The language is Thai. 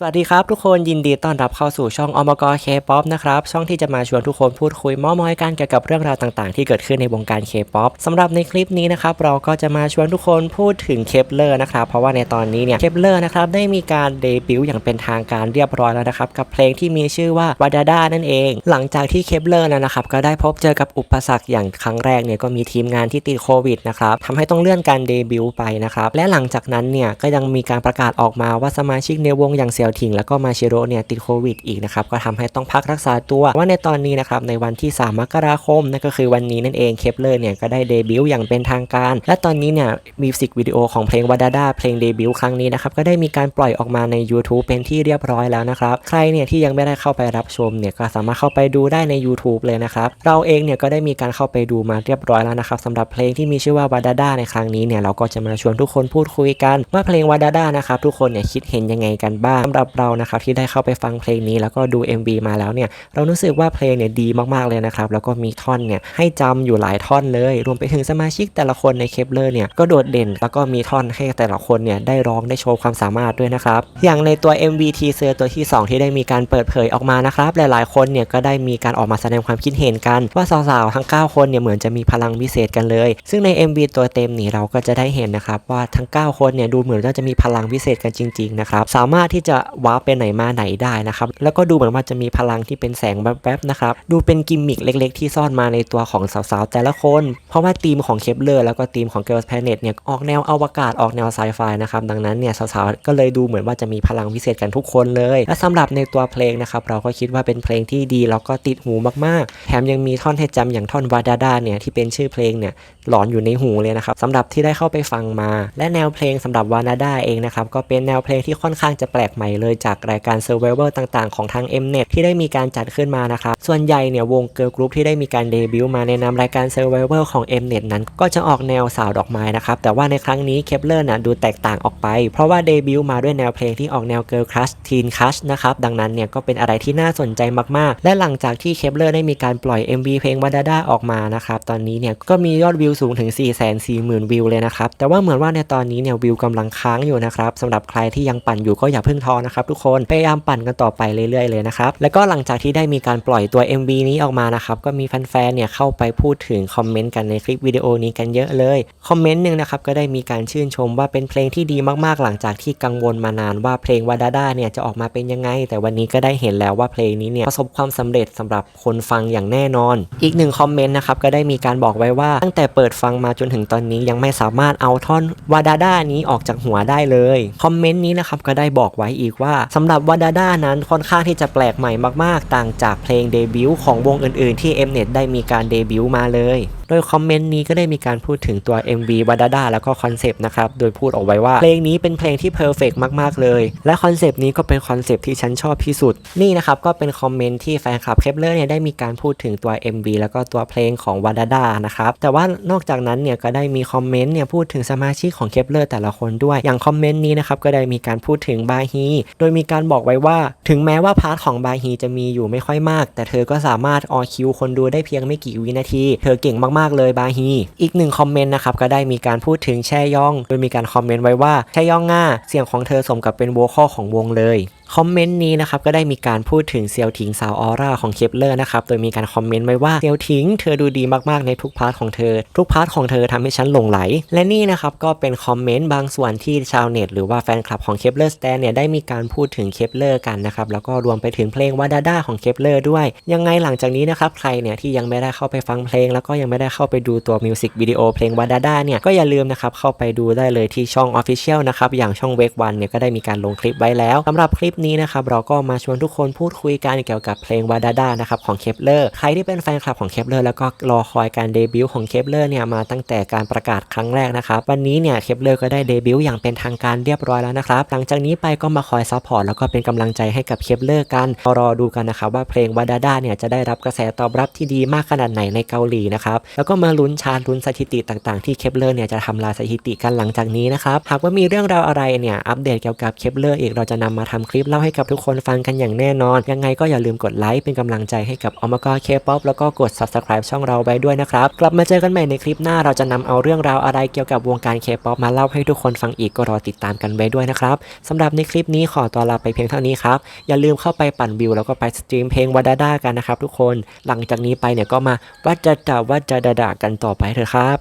สวัสดีครับทุกคนยินดีต้อนรับเข้าสู่ช่องอมกเคป๊อปนะครับ ช่องที่จะมาชวนทุกคนพูดคุยม้อมอยกันเกี่ยวกับเรื่องราวต่างๆ ที่เกิดขึ้นในวงการเคป๊อปสำหรับในคลิปนี้นะครับเราก็จะมาชวนทุกคนพูดถึงเคปเลอร์นะครับเพราะว่าในตอนนี้เนี่ยเคปเลอร์นะครับได้มีการเดบิวต์อย่างเป็นทางการเรียบร้อยแล้วนะครับกับเพลงที่มีชื่อว่าวาดาด้านั่นเอง หลังจากที่เคปเลอร์นะครับก็ได้พบเจอกับอุปสรรคอย่างครั้งแรกเนี่ยก็มีทีมงานที่ติดโควิดนะครับทำให้ต้องเลื่อนการเดบิวต์ไปนะครับและหลังจากนั้นเนี่ยก็ยังมีการประกาศออกมาว่าสมาชิกในวงอย่างเสียวถิงแล้วก็มาชิโร่เนี่ยติดโควิดอีกนะครับก็ทำให้ต้องพักรักษาตัวว่าในตอนนี้นะครับในวันที่ 3 มกราคมนั่นก็คือวันนี้นั่นเองเคปเลอร์เนี่ยก็ได้เดบิวต์อย่างเป็นทางการ และตอนนี้เนี่ยมิวสิกวิดีโอของเพลงวาดาดาเพลงเดบิวต์ครั้งนี้นะครับก็ได้มีการปล่อยออกมาใน YouTube เป็นที่เรียบร้อยแล้วนะครับใครเนี่ยที่ยังไม่ได้เข้าไปรับชมเนี่ยก็สามารถเข้าไปดูได้ใน YouTube เลยนะครับเราเองเนี่ยก็ได้มีการเข้าไปดูมาเรียบร้อยแล้วนะครับสำหรับเพลงที่มีชื่อว่าวาดาดาในครั้งนี้เนี่ยเราก็จะมาชวนทุกคนพูดคุยกันว่าเพลงวาดาดานะครับทุกคนเนี่ยคิดเห็นยังไงกันบ้างสำหรับเรานะครับที่ได้เข้าไปฟังเพลงนี้แล้วก็ดู MV มาแล้วเนี่ยเรารู้สึกว่าเพลงเนี่ยดีมากๆเลยนะครับแล้วก็มีท่อนเนี่ยให้จำอยู่หลายท่อนเลย รวมไปถึงสมาชิกแต่ละคนในเคปเลอร์เนี่ยก็โดดเด่น แล้วก็มีท่อนให้แต่ละคนเนี่ยได้ร้องได้โชว์ความสามารถด้วยนะครับอย่างในตัว MV teaser ตัวที่ 2 ที่ได้มีการเปิดเผยออกมานะครับหลายๆคนเนี่ยก็ได้มีการออกมาแสดงความคิดเห็นกัน ว่าสาวๆทั้ง 9 คนเนี่ยเหมือนจะมีพลังวิเศษกันเลย ซึ่งใน MV ตัวเต็มนี่เราก็จะได้เห็นนะครับว่าทั้ง 9 คนเนี่ยดูเหมือนว่าจะมีพลังวิเศษกันจริงๆนะครับสามารถที่จะว้าร์ปไปไหนมาไหนได้นะครับ แล้วก็ดูเหมือนว่าจะมีพลังที่เป็นแสงแวบๆนะครับ ดูเป็นกิมมิคเล็กๆ ที่ซ่อนมาในตัวของสาวๆ แต่ละคน เพราะว่าธีมของเคปเลอร์แล้วก็ธีมของ Girls Planet เนี่ยออกแนวอวกาศออกแนวไซไฟนะครับ ดังนั้นเนี่ยสาวๆ ก็เลยดูเหมือนว่าจะมีพลังวิเศษกันทุกคนเลย และสำหรับในตัวเพลงนะครับเราก็คิดว่าเป็นเพลงที่ดีแล้วก็ติดหูมากๆ แถมยังมีท่อนให้จำอย่างท่อนวาดาดาเนี่ยที่เป็นชื่อเพลงเนี่ยหลอนอยู่ในหูเลยนะครับสำหรับที่ได้เข้าไปฟังมา และแนวเพลงสำหรับวาดาดาเองนะครับก็เป็นแนวเพลงที่ค่อนข้างจะแปลกใหม่เลยจากรายการ Survivor ต่างๆ ของทาง Mnet ที่ได้มีการจัดขึ้นมานะครับ ส่วนใหญ่เนี่ยวงเกิร์ลกรุ๊ปที่ได้มีการเดบิวต์มาในนามรายการ Survivor ของ Mnet นั้น ก็จะออกแนวสาวดอกไม้นะครับ แต่ว่าในครั้งนี้เคปเลอร์นะดูแตกต่างออกไป เพราะว่าเดบิวต์มาด้วยแนวเพลงที่ออกแนวเกิร์ลคลัชทีนคลัชนะครับ ดังนั้นเนี่ยก็เป็นอะไรที่น่าสนใจมากๆ และหลังจากที่เคปเลอร์ได้มีการปล่อย MV เพลงวาดาด้าออกมานะครับตอนนี้เนี่ยก็มียอดวิวสูงถึง 4 4 0 0 0 0 วิวเลยนะครับแต่ว่าเหมือนว่าในตอนนี้เนี่ยวิวกำลังค้างอยู่นะครับสำหรับใครที่ยังปั่นอยู่ก็อย่าเพิ่งท้อนะครับทุกคนพยายามปั่นกันต่อไปเรื่อยๆเลยนะครับแล้วก็หลังจากที่ได้มีการปล่อยตัว MV นี้ออกมานะครับก็มีแฟนๆเนี่ยเข้าไปพูดถึงคอมเมนต์กันในคลิปวิดีโอนี้กันเยอะเลยคอมเมนต์หนึ่งนะครับก็ได้มีการชื่นชมว่าเป็นเพลงที่ดีมากๆ หลังจากที่กังวลมานานว่าเพลงวาดาด้าเนี่ยจะออกมาเป็นยังไง แต่วันนี้ก็ได้เห็นแล้วว่าเพลงนี้เนี่ยประสบความสำเร็จสำหรับคนฟังอย่างแน่นอน อีกหนึ่งคอมเมนต์นะครับก็ได้มีการบอกไว้ว่าตั้งแต่เปิดฟังมาจนถึงตอนนี้ยังไม่สามารถเอาท่อนวาดาด้านี้ออกจากหัวได้เลยคอมเมนต์นี้นะครับก็ได้บอกไว้อีกว่าสำหรับวาดาดานั้นค่อนข้างที่จะแปลกใหม่มากๆ ต่างจากเพลงเดบิวต์ของวงอื่นๆ ที่ Mnet ได้มีการเดบิวต์มาเลย โดยคอมเมนต์นี้ก็ได้มีการพูดถึงตัว MV วาดาดาแล้วก็คอนเซปต์นะครับ โดยพูดออกไว้ว่าเพลงนี้เป็นเพลงที่เพอร์เฟกมาก ๆ เลย และคอนเซปต์นี้ก็เป็นคอนเซปต์ที่ฉันชอบที่สุด นี่นะครับก็เป็นคอมเมนต์ที่แฟนคลับเคปเลอร์เนี่ยได้มีการพูดถึงตัว MV แล้วก็ตัวเพลงของวาดาดานะครับ แต่ว่านอกจากนั้นเนี่ยก็ได้มีคอมเมนต์เนี่ยพูดถึงสมาชิกของเคปเลอร์แต่ละคนด้วย อย่างคอมเมนต์นี้นะครับก็ได้มีการพูดถึงบาฮีโดยมีการบอกไว้ว่า ถึงแม้ว่าพาร์ทของบาฮีจะมีอยู่ไม่ค่อยมาก แต่เธอก็สามารถออคิวคนดูได้เพียงไม่กี่วินาที เธอเก่งมากๆ เลยบาฮี อีกหนึ่งคอมเมนต์นะครับก็ได้มีการพูดถึงแช่ย่อง โดยมีการคอมเมนต์ไว้ว่าแช่ย่องง่าเสียงของเธอสมกับเป็นโวคอลของวงเลยคอมเมนต์นี้นะครับก็ได้มีการพูดถึงเซียวถิงสาวออร่าของเคปเลอร์นะครับโดยมีการคอมเมนต์ไว้ว่าเซียวถิงเธอดูดีมากๆในทุกพาร์ทของเธอ ทุกพาร์ทของเธอทำให้ฉันหลงไหล และนี่นะครับก็เป็นคอมเมนต์บางส่วนที่ชาวเน็ตหรือว่าแฟนคลับของเคปเลอร์สแตนเนี่ยได้มีการพูดถึงเคปเลอร์กันนะครับแล้วก็รวมไปถึงเพลงวาดาด้าของเคปเลอร์ด้วย ยังไงหลังจากนี้นะครับใครเนี่ยที่ยังไม่ได้เข้าไปฟังเพลง แล้วก็ยังไม่ได้เข้าไปดูตัวมิวสิกวิดีโอเพลงวาดาด้าเนี่ยก็อย่าลืมนะครับเข้าไปดูได้เลยที่ช่อง Official นะครับอย่างช่องเวกวันเนี่ยก็ได้มีการลงคลิปไว้แล้วสำหรับคลิปนี้นะครับเราก็มาชวนทุกคนพูดคุยกันเกี่ยวกับเพลงวาดาดานะครับของเคปเลอร์ใครที่เป็นแฟนคลับของเคปเลอร์แล้วก็รอคอยการเดบิวต์ของเคปเลอร์เนี่ยมาตั้งแต่การประกาศครั้งแรกนะครับวันนี้เนี่ยเคปเลอร์ก็ได้เดบิวต์อย่างเป็นทางการเรียบร้อยแล้วนะครับหลังจากนี้ไปก็มาคอยซัพพอร์ตแล้วก็เป็นกำลังใจให้กับเคปเลอร์กันรอดูกันนะครับว่าเพลงวาดาดาเนี่ยจะได้รับกระแสตอบรับที่ดีมากขนาดไหนในเกาหลีนะครับแล้วก็มาลุ้นชาร์ตลุ้นสถิติต่างๆที่เคปเลอร์เนี่ยจะทำลายสถิติกันหลังจากนี้นะครับหากว่ามีเรื่องราวอะไรเนี่ยอัปเดตเกี่ยวกับเคปเลอร์อีกเราจะนำมาทำคลิปเล่าให้กับทุกคนฟังกันอย่างแน่นอน ยังไงก็อย่าลืมกดไลค์เป็นกำลังใจให้กับอมกเคป๊อปแล้วก็กด subscribe ช่องเราไว้ด้วยนะครับ กลับมาเจอกันใหม่ในคลิปหน้าเราจะนำเอาเรื่องราวอะไรเกี่ยวกับวงการเคป๊อปมาเล่าให้ทุกคนฟังอีกก็รอติดตามกันไว้ด้วยนะครับสำหรับในคลิปนี้ขอตัวลาไปเพียงเท่านี้ครับอย่าลืมเข้าไปปั่นวิวแล้วก็ไปสตรีมเพลงวาดาด้ากันนะครับทุกคนหลังจากนี้ไปเนี่ยก็มาวัดจะดาวัดจะดาดากันต่อไปเถอะครับ